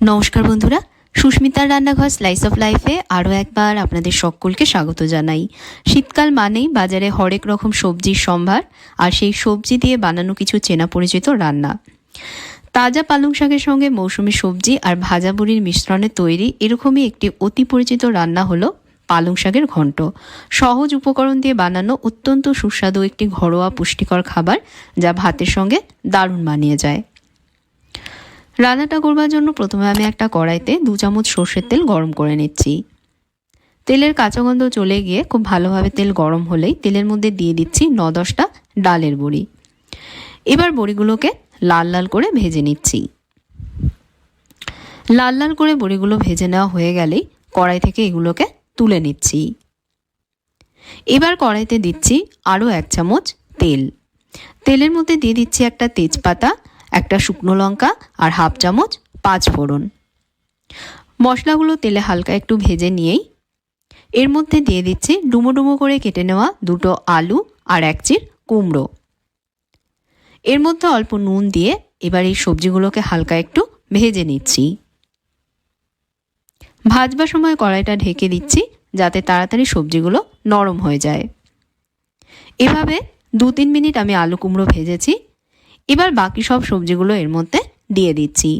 নমস্কার বন্ধুরা। সুস্মিতার রান্নাঘর স্লাইস অফ লাইফে আরও একবার আপনাদের সকলকে স্বাগত জানাই। শীতকাল মানেই বাজারে হরেক রকম সবজির সম্ভার আর সেই সবজি দিয়ে বানানো কিছু চেনা পরিচিত রান্না। তাজা পালং শাকের সঙ্গে মৌসুমি সবজি আর ভাজা বড়ির মিশ্রণে তৈরি এরকমই একটি অতি পরিচিত রান্না হলো পালং শাকের ঘন্ট। সহজ উপকরণ দিয়ে বানানো অত্যন্ত সুস্বাদু একটি ঘরোয়া পুষ্টিকর খাবার যা ভাতের সঙ্গে দারুণ মানিয়ে যায়। রান্নাটা করবার জন্য প্রথমে আমি একটা কড়াইতে দু চামচ সর্ষের তেল গরম করে নিচ্ছি। তেলের কাঁচা গন্ধ চলে গিয়ে খুব ভালোভাবে তেল গরম হলেই তেলের মধ্যে দিয়ে দিচ্ছি ন দশটা ডালের বড়ি। এবার বড়িগুলোকে লাল লাল করে ভেজে নিচ্ছি। লাল লাল করে বড়িগুলো ভেজে নেওয়া হয়ে গেলেই কড়াই থেকে এগুলোকে তুলে নিচ্ছি। এবার কড়াইতে দিচ্ছি আরও এক চামচ তেল। তেলের মধ্যে দিয়ে দিচ্ছি একটা তেজপাতা একটা শুকনো লঙ্কা আর হাফ চামচ পাঁচ ফোড়ন। মশলাগুলো তেলে হালকা একটু ভেজে নিয়েই এর মধ্যে দিয়ে দিচ্ছি ডুমো ডুমো করে কেটে নেওয়া দুটো আলু আর এক চির কুমড়ো। এর মধ্যে অল্প নুন দিয়ে এবার এই সবজিগুলোকে হালকা একটু ভেজে নিচ্ছি। ভাজবার সময় কড়াইটা ঢেকে দিচ্ছি যাতে তাড়াতাড়ি সবজিগুলো নরম হয়ে যায়। এভাবে দু তিন মিনিট আমি আলু কুমড়ো ভেজেছি এবার বাকি সব সবজিগুলো এর মধ্যে দিয়ে দিচ্ছি।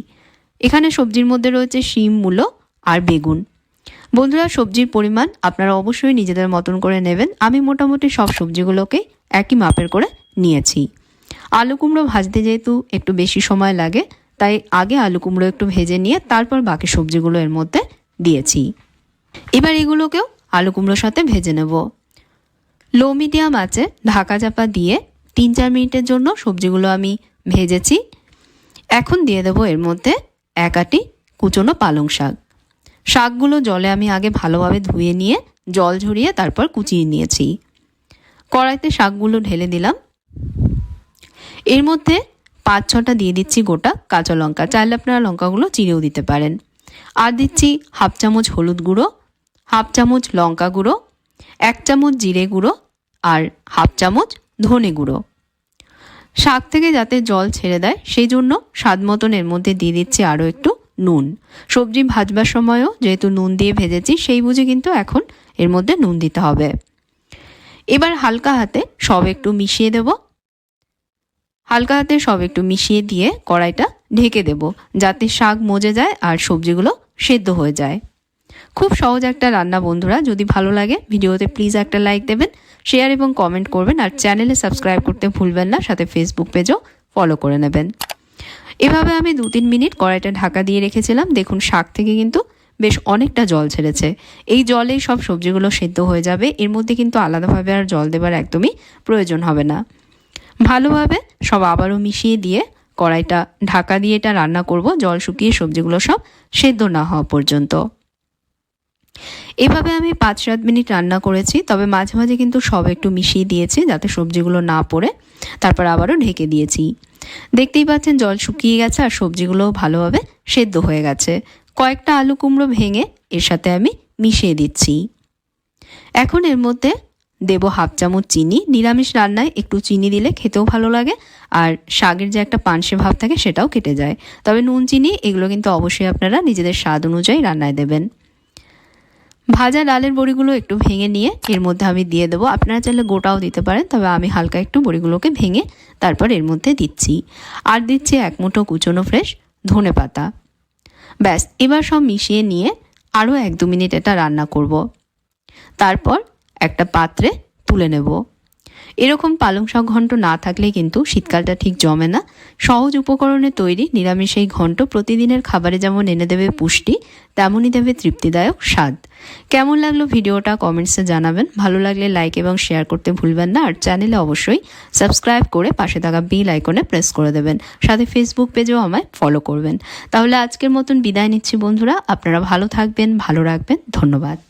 এখানে সবজির মধ্যে রয়েছে শিম, মূলো আর বেগুন। বন্ধুরা, সবজির পরিমাণ আপনারা অবশ্যই নিজেদের মতন করে নেবেন। আমি মোটামুটি সব সবজিগুলোকে একই মাপের করে নিয়েছি। আলু কুমড়ো ভাজতে যেহেতু একটু বেশি সময় লাগে, তাই আগে আলু কুমড়ো একটু ভেজে নিয়ে তারপর বাকি সবজিগুলো এর মধ্যে দিয়েছি। এবার এগুলোকেও আলু কুমড়োর সাথে ভেজে নেব। লো মিডিয়াম আছে ঢাকা চাপা দিয়ে তিন চার মিনিটের জন্য সবজিগুলো আমি ভেজেছি। এখন দিয়ে দেবো এর মধ্যে এক আটি কুচনো পালং শাক। শাকগুলো জলে আমি আগে ভালোভাবে ধুয়ে নিয়ে, জল ঝরিয়ে তারপর কুচিয়ে নিয়েছি। কড়াইতে শাকগুলো ঢেলে দিলাম। এর মধ্যে পাঁচ ছটা দিয়ে দিচ্ছি গোটা কাঁচা লঙ্কা। চাইলে আপনারা লঙ্কাগুলো চিড়েও দিতে পারেন। আর দিচ্ছি হাফ চামচ হলুদ গুঁড়ো, হাফ চামচ লঙ্কা গুঁড়ো, এক চামচ জিরে গুঁড়ো আর হাফ চামচ ধনে গুঁড়ো। শাক থেকে যাতে জল ছেড়ে দেয়, সেই জন্য স্বাদ মতন এর মধ্যে দিয়ে দিচ্ছি আরও একটু নুন। সবজি ভাজবার সময়ও যেহেতু নুন দিয়ে ভেজেছি, সেই বুঝে কিন্তু এখন এর মধ্যে নুন দিতে হবে। এবার হালকা হাতে সব একটু মিশিয়ে দেব। হালকা হাতে সব একটু মিশিয়ে দিয়ে কড়াইটা ঢেকে দেব, যাতে শাক মজে যায় আর সবজিগুলো সেদ্ধ হয়ে যায়। খুব সহজ একটা রান্না, বন্ধুরা। যদি ভালো লাগে ভিডিওতে প্লিজ একটা লাইক দেবেন শেয়ার এবং কমেন্ট করবেন, আর চ্যানেলে সাবস্ক্রাইব করতে ভুলবেন না, সাথে ফেসবুক পেজও ফলো করে নেবেন। এভাবে আমি দু তিন মিনিট কড়াইটা ঢাকা দিয়ে রেখেছিলাম। দেখুন, শাক থেকে কিন্তু বেশ অনেকটা জল ছেড়েছে। এই জলেই সব সবজিগুলো সেদ্ধ হয়ে যাবে। এর মধ্যে কিন্তু আলাদাভাবে আর জল দেবার একদমই প্রয়োজন হবে না। ভালোভাবে সব আবারও মিশিয়ে দিয়ে কড়াইটা ঢাকা দিয়ে এটা রান্না করব। জল শুকিয়ে সবজিগুলো সব সেদ্ধ না হওয়া পর্যন্ত। এভাবে আমি পাঁচ সাত মিনিট রান্না করেছি, তবে মাঝে মাঝে কিন্তু সব একটু মিশিয়ে দিয়েছি যাতে সবজিগুলো না পড়ে। তারপর আবারও ঢেকে দিয়েছি। দেখতেই পাচ্ছেন জল শুকিয়ে গেছে আর সবজিগুলোও ভালোভাবে সেদ্ধ হয়ে গেছে। কয়েকটা আলু কুমড়ো ভেঙে এর সাথে আমি মিশিয়ে দিচ্ছি। এখন এর মধ্যে দেবো হাফ চামচ চিনি। নিরামিষ রান্নায় একটু চিনি দিলে খেতেও ভালো লাগে আর শাকের যে একটা পানসে ভাব থাকে সেটাও কেটে যায়। তবে নুন, চিনি এগুলো কিন্তু অবশ্যই আপনারা নিজেদের স্বাদ অনুযায়ী রান্নায় দেবেন। ভাজা ডালের বড়িগুলো একটু ভেঙে নিয়ে এর মধ্যে আমি দিয়ে দেবো। আপনারা চাইলে গোটাও দিতে পারেন, তবে আমি হালকা একটু বড়িগুলোকে ভেঙে তারপর এর মধ্যে দিচ্ছি। আর দিচ্ছি এক মুঠো কুচনো ফ্রেশ ধনে পাতা। ব্যাস, এবার সব মিশিয়ে নিয়ে আরও এক দু মিনিট এটা রান্না করব। তারপর একটা পাত্রে তুলে নেব। এরকম পালং শাক ঘন্ট না থাকলে কিন্তু শীতকালটা ঠিক জমে না। সহজ উপকরণে তৈরি নিরামিষ এই ঘন্ট প্রতিদিনের খাবারে যেমন এনে দেবে পুষ্টি, তেমনই দেবে তৃপ্তিদায়ক স্বাদ। কেমন লাগল ভিডিওটা কমেন্টসে জানাবেন। ভালো লাগলে লাইক এবং শেয়ার করতে ভুলবেন না। আর চ্যানেলে অবশ্যই সাবস্ক্রাইব করে পাশে থাকা বিল আইকনে প্রেস করে দেবেন। সাথে ফেসবুক পেজেও আমায় ফলো করবেন। তাহলে আজকের মতন বিদায় নিচ্ছি বন্ধুরা। আপনারা ভালো থাকবেন, ভালো রাখবেন। ধন্যবাদ।